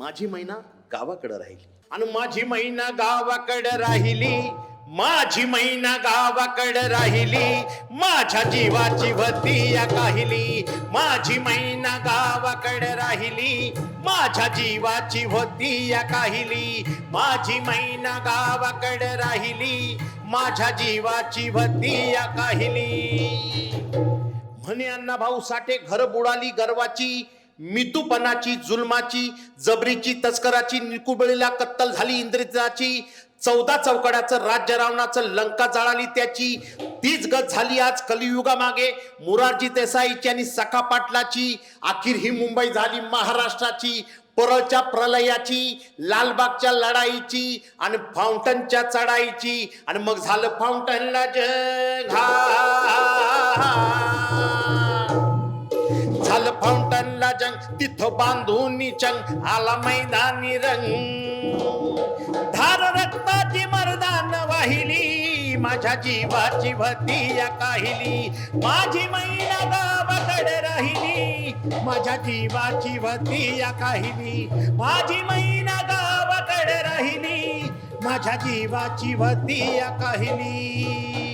माझी मैना गावाकडे राहिली. आणि माझी मैना गावाकडे राहिली. माझी मैना गावाकडे राहिली. माझ्या जीवाची वती या काहिली. माझी मैना गावाकडे राहिली. माझ्या जीवाची होती या काहिली. माझी मैना गावाकडे राहिली. माझ्या जीवाची भती या काहिली. म्हणे अण्णा भाऊ साठे घर बुडाली गर्वाची. मितूपणाची जुलमाची जबरीची तस्कराची निकुबळीला कत्तल झाली इंद्रिजाची चौदा चौकड्याचं राज्य रावणाचं लंका जाळाली त्याची तीच गत झाली आज कलियुगामागे. मुरारजी देसाईची आणि सखा पाटलाची अखेर ही मुंबई झाली महाराष्ट्राची परळच्या प्रलयाची लालबागच्या लढाईची आणि फाउंटनच्या चढाईची. आणि मग झालं फाउंटनला जग. फाउंटनला जंग तिथं बांधून चंग आला मैदानी रंग. धार रक्ताची मर्दान वाहिली माझ्या जीवाची भती या काहिली. माझी मैना गावाकडे राहिली माझ्या जीवाची भती या काहिली. माझी मैना गावाकडे राहिली माझ्या जीवाची भती या काहिली.